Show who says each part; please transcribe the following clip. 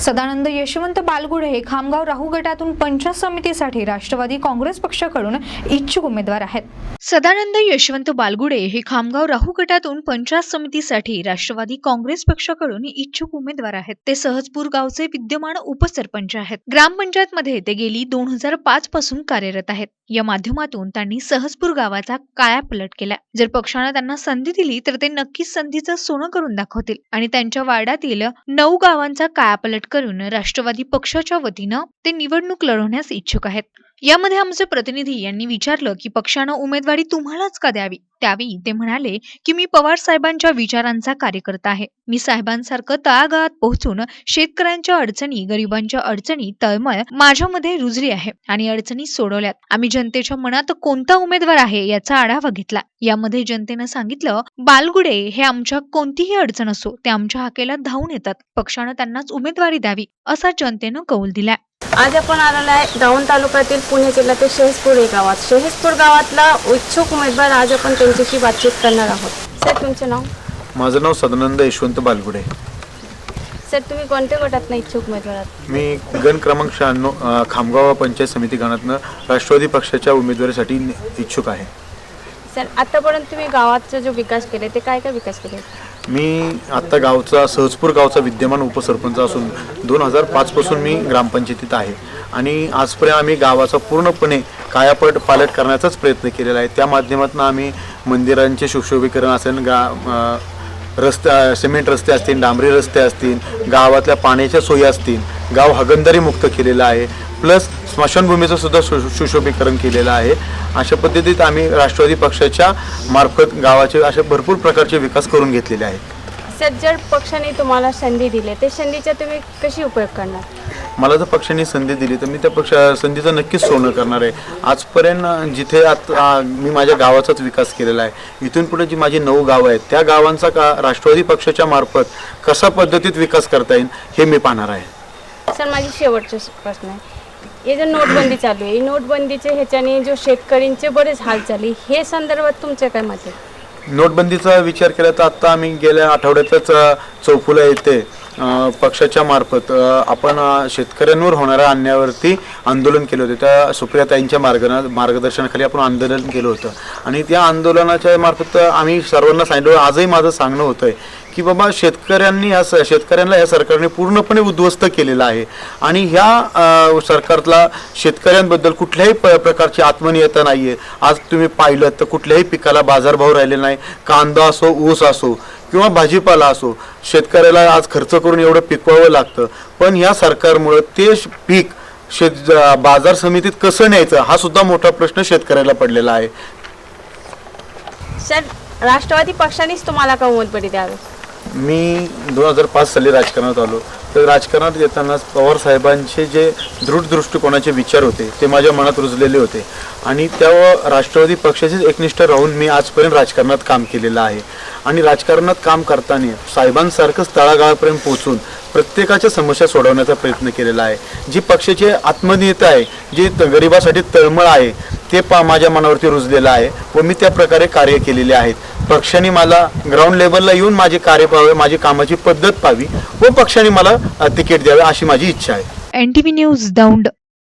Speaker 1: सदानंद यशवंत बालगुडे हे खामगाव राहू गटातून पंचायत समितीसाठी राष्ट्रवादी काँग्रेस पक्षाकडून इच्छुक उमेदवार आहेत. सदानंद यशवंत बालगुडे हे खामगाव राहू गटातून पंचायत समितीसाठी राष्ट्रवादी काँग्रेस पक्षाकडून इच्छुक उमेदवार आहेत. ते सहजपूर गावचे विद्यमान उपसरपंच आहेत. ग्रामपंचायतमध्ये ते गेली दोन हजार पाच पासून कार्यरत आहेत. या माध्यमातून त्यांनी सहजपूर गावाचा कायापलट केला. जर पक्षानं त्यांना संधी दिली तर ते नक्कीच संधीचं सोनं करून दाखवतील. आणि त्यांच्या वार्डातील नऊ गावांचा कायापलट करून राष्ट्रवादी पक्षाच्या वतीनं ते निवडणूक लढवण्यास इच्छुक आहेत. यामध्ये आमचे प्रतिनिधी यांनी विचारलं की पक्षानं उमेदवारी तुम्हालाच का द्यावी? त्यावेळी ते म्हणाले की मी पवार साहेबांच्या विचारांचा कार्यकर्ता आहे. मी साहेबांसारखं तळागाळात पोहोचून शेतकऱ्यांच्या अडचणी गरिबांच्या अडचणी तळमळ माझ्यामध्ये रुजली आहे आणि अडचणी सोडवल्यात. आम्ही जनतेच्या मनात कोणता उमेदवार आहे याचा आढावा घेतला. यामध्ये जनतेनं सांगितलं बालगुडे हे आमच्या कोणतीही अडचण असो ते आमच्या हाकेला धावून येतात. पक्षानं त्यांनाच उमेदवारी द्यावी असा जनतेनं कौल दिला
Speaker 2: आज आपण आलेलो आहे दौंड तालुक्यातील पुणे जिल्ह्यातील शेहसपूर या गावात. शेहसपूर गावातला इच्छुक उमेदवार आज आपण त्यांच्याशी बातचीत करणार आहोत. सर तुमचे नाव?
Speaker 3: माझं नाव सदानंद यशवंत बालगुडे.
Speaker 2: सर तुम्ही कोणत्या गटातनं इच्छुक उमेदवार आहात?
Speaker 3: मी गण क्रमांक शहाण्णव खामगाव पंचायत समिती गणातनं राष्ट्रवादी पक्षाच्या उमेदवारीसाठी इच्छुक आहे.
Speaker 2: सर आतापर्यंत तुम्ही गावाचा जो विकास केले ते काय काय विकास केले
Speaker 3: मी आत्ता गावचा सहजपूर गावचा विद्यमान उपसरपंच असून दोन हजार पाचपासून मी ग्रामपंचायतीत आहे. आणि आजपर्यंत आम्ही गावाचा पूर्णपणे कायापट पालट करण्याचाच प्रयत्न केलेला आहे. त्या माध्यमातून आम्ही मंदिरांचे सुशोभीकरण असेल गा रस्त्या रस्ते सिमेंट रस्ते असतील डांबरी रस्ते असतील गावातल्या पाण्याच्या सोयी असतील गाव हगंदारी मुक्त केलेलं आहे. प्लस स्मशानभूमीचं सुद्धा सु सुशोभीकरण केलेलं आहे. अशा पद्धतीत आम्ही राष्ट्रवादी पक्षाच्या मार्फत गावाचे असे भरपूर प्रकारचे विकास करून घेतलेले आहेत.
Speaker 2: सर जर पक्षाने तुम्हाला संधी दिली. ते संधीचा तुम्ही कशी उपयोग करणार?
Speaker 3: मला जर पक्षाने संधी दिली तर मी त्या पक्ष संधीचं नक्कीच सोनं करणार आहे. आजपर्यंत जिथे आत मी माझ्या गावाचाच विकास केलेला आहे इथून पुढे जी माझी नऊ गावं आहेत त्या गावांचा का राष्ट्रवादी पक्षाच्या मार्फत कशा पद्धतीत विकास करता येईल हे मी पाहणार आहे.
Speaker 2: सर माझी शेवटचा प्रश्न आहे. हे जे नोटबंदी चालू आहे नोटबंदीचे ह्याच्याने जो शेतकऱ्यांचे बरेच हाल चालले हे संदर्भात तुमचे काय मत आहे?
Speaker 3: नोटबंदीचा विचार केला तर आत्ता आम्ही गेल्या आठवड्यातच चौफुला येथे पक्षाच्या मार्फत आपण शेतकऱ्यांवर होणाऱ्या अन्यायावरती आंदोलन केलं होतं. त्या सुप्रियाताईंच्या मार्ग मार्गदर्शनाखाली आपण आंदोलन केलं होतं. आणि त्या आंदोलनाच्या मार्फत आम्ही सर्वांना सांगितलं आजही माझं सांगणं होतं आहे की बाबा शेतकऱ्यांनी ह्या स- शेतकऱ्यांना या सरकारने पूर्णपणे उद्ध्वस्त केलेलं आहे. आणि ह्या सरकारला शेतकऱ्यांबद्दल कुठल्याही प प्रकारची आत्मनियता नाही आहे आज तुम्ही पाहिलं तर कुठल्याही पिकाला बाजारभाव राहिले नाही. कांदा असो ऊस असो किंवा भाजीपाला असो शेतकऱ्याला आज खर्च करून एवढं पिकवावं लागतं. पण ह्या सरकारमुळं ते पीक शेत बाजार समितीत कसं न्यायचं हा सुद्धा मोठा प्रश्न शेतकऱ्याला पडलेला आहे.
Speaker 2: सर राष्ट्रवादी पक्षानेच तुम्हाला का उमेदवारी द्यावी
Speaker 3: मी दोन हजार पाच साली राजकारणात आलो. तर राजकारणात येताना पवार साहेबांचे जे दृढ दृष्टिकोनाचे विचार होते ते माझ्या मनात रुजलेले होते. आणि त्या राष्ट्रवादी पक्षाचेच एकनिष्ठ राहून मी आजपर्यंत राजकारणात काम केलेलं आहे. आणि राजकारणात काम करताना साहेबांसारखंच तळागाळापर्यंत पोहोचून प्रत्येकाच्या समस्या सोडवण्याचा प्रयत्न केलेला आहे. जी पक्षाचे आत्मनियता आहे जी त- गरिबासाठी तळमळ आहे ते पा माझ्या मनावरती रुजलेलं आहे व मी त्या प्रकारे कार्य केलेले आहेत. पक्षाने मला ग्राउंड लेवलला येऊन माझे कार्य पाहावे माझी कामाची पद्धत पाहावी व पक्षाने मला तिकीट द्यावे अशी माझी इच्छा आहे.
Speaker 1: NTV news Daund